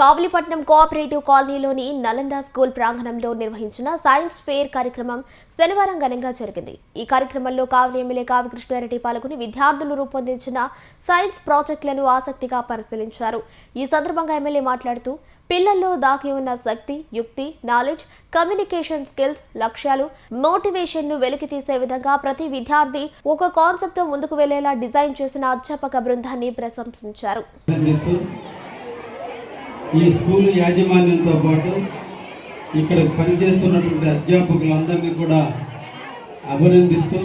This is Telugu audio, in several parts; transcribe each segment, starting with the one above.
కావలిపట్నం కోఆపరేటివ్ కాలనీలోని నలంద స్కూల్ ప్రాంగణంలో నిర్వహించిన సైన్స్ ఫెయిర్ కార్యక్రమం శనివారం ఘనంగా జరిగింది. ఈ కార్యక్రమంలో కావలి ఎమ్మెల్యే కావి కృష్ణారెడ్డి పాల్గొని విద్యార్థులు రూపొందించిన సైన్స్ ప్రాజెక్టులను ఆసక్తిగా పరిశీలించారు. ఈ సందర్భంగా ఎమ్మెల్యే మాట్లాడుతూ పిల్లల్లో దాగి ఉన్న శక్తి యుక్తి నాలెడ్జ్ కమ్యూనికేషన్ స్కిల్స్ లక్ష్యాలు మోటివేషన్ను వెలికి తీసే విధంగా ప్రతి విద్యార్థి ఒక కాన్సెప్ట్తో ముందుకు వెళ్ళేలా డిజైన్ చేసిన అధ్యాపక బృందాన్ని ప్రశంసించారు. ఈ స్కూల్ యాజమాన్యంతో పాటు ఇక్కడ పనిచేస్తున్నటువంటి అధ్యాపకులందరినీ కూడా అభినందిస్తూ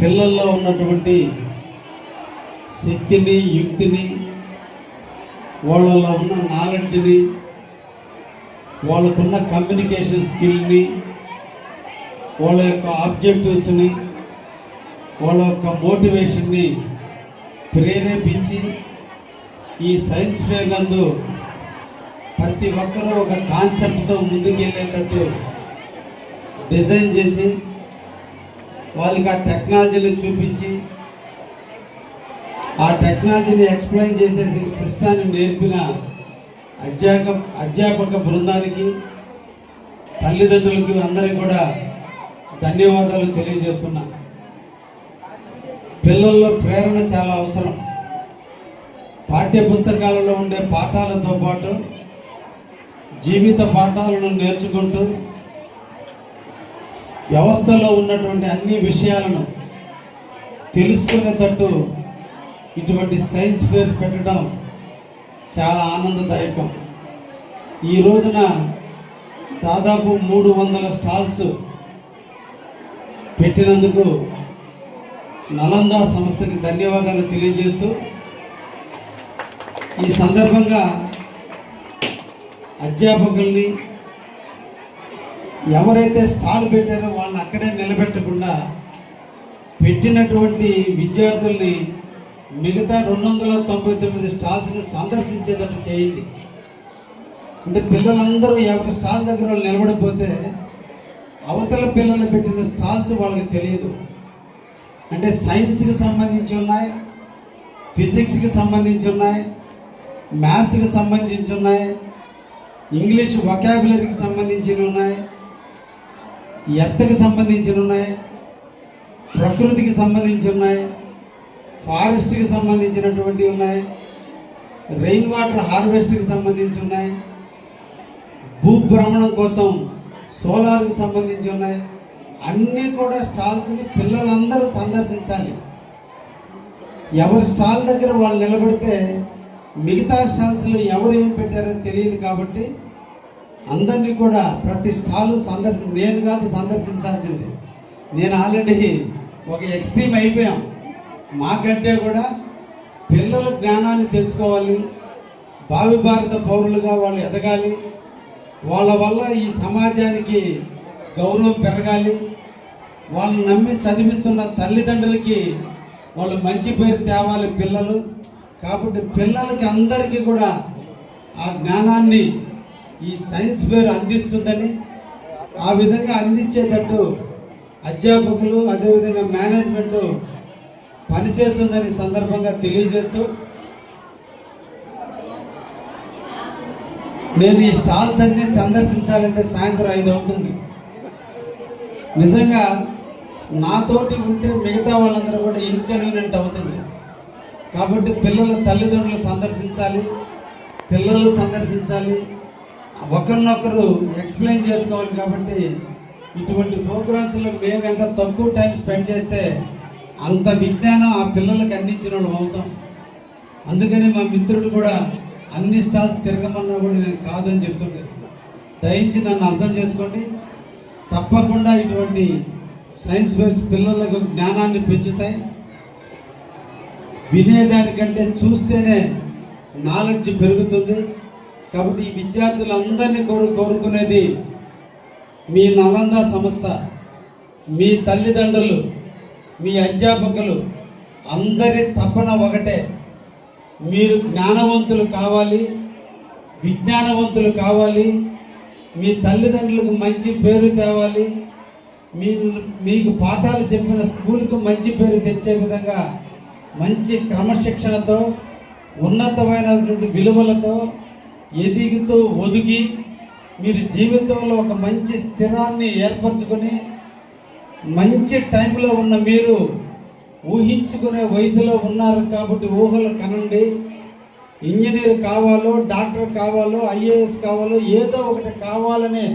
పిల్లల్లో ఉన్నటువంటి శక్తిని యుక్తిని వాళ్ళలో ఉన్న నాలెడ్జ్ని వాళ్ళకున్న కమ్యూనికేషన్ స్కిల్ని వాళ్ళ యొక్క ఆబ్జెక్టివ్స్ని వాళ్ళ యొక్క మోటివేషన్ని ప్రేరేపించి ఈ సైన్స్ ఫేర్ నందు ప్రతి ఒక్కరూ ఒక కాన్సెప్ట్తో ముందుకెళ్ళేటట్టు డిజైన్ చేసి వాళ్ళకి ఆ టెక్నాలజీని చూపించి ఆ టెక్నాలజీని ఎక్స్ప్లెయిన్ చేసే సిస్టాన్ని నేర్పిన అధ్యాపక అధ్యాపక బృందానికి తల్లిదండ్రులకి అందరికీ కూడా ధన్యవాదాలు తెలియజేస్తున్నా. పిల్లల్లో ప్రేరణ చాలా అవసరం. పాఠ్య పుస్తకాలలో ఉండే పాఠాలతో పాటు జీవిత పాఠాలను నేర్చుకుంటూ వ్యవస్థలో ఉన్నటువంటి అన్ని విషయాలను తెలుసుకునేటట్టు ఇటువంటి సైన్స్ ఫేర్స్ పెట్టడం చాలా ఆనందదాయకం. ఈ రోజున దాదాపు మూడు వందల స్టాల్స్ పెట్టినందుకు నలంద సంస్థకి ధన్యవాదాలు తెలియజేస్తూ ఈ సందర్భంగా అధ్యాపకుల్ని ఎవరైతే స్టాల్ పెట్టారో వాళ్ళని అక్కడే నిలబెట్టకుండా పెట్టినటువంటి విద్యార్థుల్ని మిగతా రెండు వందల తొంభై తొమ్మిది స్టాల్స్ని సందర్శించేటట్టు చేయండి. అంటే పిల్లలందరూ ఎవరి స్టాల్ దగ్గర వాళ్ళు నిలబడిపోతే అవతల పిల్లలు పెట్టిన స్టాల్స్ వాళ్ళకి తెలియదు. అంటే సైన్స్కి సంబంధించి ఉన్నాయి ఫిజిక్స్కి సంబంధించి ఉన్నాయి మ్యాథ్స్కి సంబంధించి ఉన్నాయి. ఇంగ్లీష్ వొకాబులరీకి సంబంధించినవి ఉన్నాయి. ఎర్త్కి సంబంధించిన ఉన్నాయి. ప్రకృతికి సంబంధించి ఉన్నాయి. ఫారెస్ట్కి సంబంధించినటువంటివి ఉన్నాయి. రెయిన్ వాటర్ హార్వెస్ట్కి సంబంధించి ఉన్నాయి. భూభ్రమణం కోసం సోలార్కి సంబంధించి ఉన్నాయి. అన్నీ కూడా స్టాల్స్ని పిల్లలందరూ సందర్శించాలి. ఎవరి స్టాల్ దగ్గర వాళ్ళు నిలబడితే మిగతా స్టాల్స్లో ఎవరు ఏం పెట్టారో తెలియదు కాబట్టి అందరినీ కూడా ప్రతి స్టాలు సందర్శి నేను కాదు సందర్శించాల్సింది. నేను ఆల్రెడీ ఒక ఎక్స్ట్రీమ్ అయిపోయాం. మాకంటే కూడా పిల్లల జ్ఞానాన్ని తెలుసుకోవాలి. భావి భారత పౌరులుగా వాళ్ళు ఎదగాలి. వాళ్ళ వల్ల ఈ సమాజానికి గౌరవం పెరగాలి. వాళ్ళని నమ్మి చదివిస్తున్న తల్లిదండ్రులకి వాళ్ళు మంచి పేరు తేవాలి పిల్లలు. కాబట్టి పిల్లలకి అందరికీ కూడా ఆ జ్ఞానాన్ని ఈ సైన్స్ ఫేర్ అందిస్తుందని ఆ విధంగా అందించేటట్టు అధ్యాపకులు అదేవిధంగా మేనేజ్మెంట్ పనిచేస్తుందని సందర్భంగా తెలియజేస్తూ నేను ఈ స్టాల్స్ అన్ని సందర్శించాలంటే సాయంత్రం ఐదు అవుతుంది. నిజంగా నాతోటి ఉంటే మిగతా వాళ్ళందరూ కూడా ఇన్కన్వీనియంట్ అవుతుంది కాబట్టి పిల్లల తల్లిదండ్రులు సందర్శించాలి పిల్లలు సందర్శించాలి. ఒకరినొకరు ఎక్స్ప్లెయిన్ చేసుకోవాలి కాబట్టి ఇటువంటి ప్రోగ్రామ్స్లో మేము ఎంత తక్కువ టైం స్పెండ్ చేస్తే అంత విజ్ఞానం ఆ పిల్లలకి అందించిన వాళ్ళం అవుతాం. అందుకని మా మిత్రుడు కూడా అన్ని స్టాల్స్ తిరగమన్నా కూడా నేను కాదని చెప్తుండేది దయించి నన్ను అర్థం చేసుకోండి. తప్పకుండా ఇటువంటి సైన్స్ బేస్ పిల్లలకు జ్ఞానాన్ని పెంచుతాయి. వినేదానికంటే చూస్తేనే నాలెడ్జ్ పెరుగుతుంది. కాబట్టి ఈ విద్యార్థులందరినీ కోరు కోరుకునేది మీ నలంద సంస్థ మీ తల్లిదండ్రులు మీ అధ్యాపకులు అందరి తపన ఒకటే. మీరు జ్ఞానవంతులు కావాలి విజ్ఞానవంతులు కావాలి మీ తల్లిదండ్రులకు మంచి పేరు తేవాలి మీరు మీకు పాఠాలు చెప్పిన స్కూల్కు మంచి పేరు తెచ్చే విధంగా మంచి క్రమశిక్షణతో ఉన్నతమైనటువంటి విలువలతో ఎదిగుతూ ఒదిగి మీరు జీవితంలో ఒక మంచి స్థిరాన్ని ఏర్పరచుకొని మంచి టైంలో ఉన్న మీరు ఊహించుకునే వయసులో ఉన్నారు కాబట్టి ఊహలు కనండి. ఇంజనీర్ కావాలో డాక్టర్ కావాలో ఐఏఎస్ కావాలో ఏదో ఒకటి కావాలనే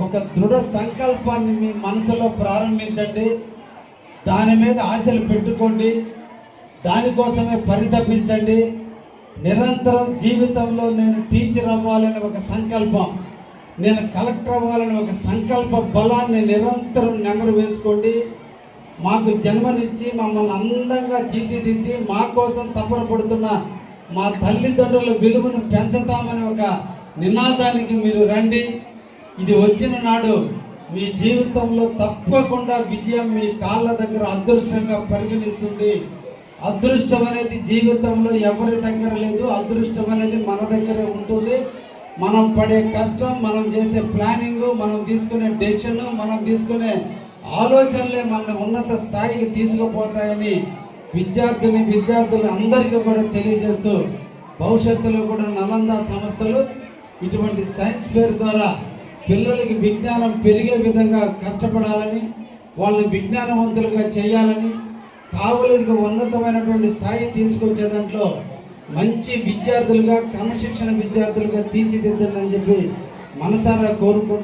ఒక దృఢ సంకల్పాన్ని మీ మనసులో ప్రారంభించండి. దాని మీద ఆశలు పెట్టుకోండి. దానికోసమే పరితపించండి. నిరంతరం జీవితంలో నేను టీచర్ అవ్వాలని ఒక సంకల్పం. నేను కలెక్టర్ అవ్వాలని ఒక సంకల్ప బలాన్ని నిరంతరం నెమరు వేసుకోండి. మాకు జన్మనిచ్చి మమ్మల్ని అందంగా తీర్చిదిద్ది మా కోసం తపన పడుతున్న మా తల్లిదండ్రుల విలువను పెంచుతామని ఒక నినాదానికి మీరు రండి. ఇది వచ్చిన నాడు మీ జీవితంలో తప్పకుండా విజయం మీ కాళ్ళ దగ్గర అదృష్టంగా పరిగణిస్తుంది. అదృష్టం అనేది జీవితంలో ఎవరి దగ్గర లేదు అదృష్టం అనేది మన దగ్గరే ఉంటుంది. మనం పడే కష్టం మనం చేసే ప్లానింగ్ మనం తీసుకునే డెసిషన్ మనం తీసుకునే ఆలోచనలే మన ఉన్నత స్థాయికి తీసుకుపోతాయని విద్యార్థిని విద్యార్థులు అందరికీ కూడా తెలియజేస్తూ భవిష్యత్తులో కూడా నలంద సంస్థలు ఇటువంటి సైన్స్ ఫేర్ ద్వారా పిల్లలకి విజ్ఞానం పెరిగే విధంగా కష్టపడాలని వాళ్ళని విజ్ఞానవంతులుగా చేయాలని కావలికి ఉన్నతమైనటువంటి స్థాయి తీసుకొచ్చే దాంట్లో మంచి విద్యార్థులుగా క్రమశిక్షణ విద్యార్థులుగా తీర్చిదిద్దండి అని చెప్పి మనసారా కోరుకుంటూ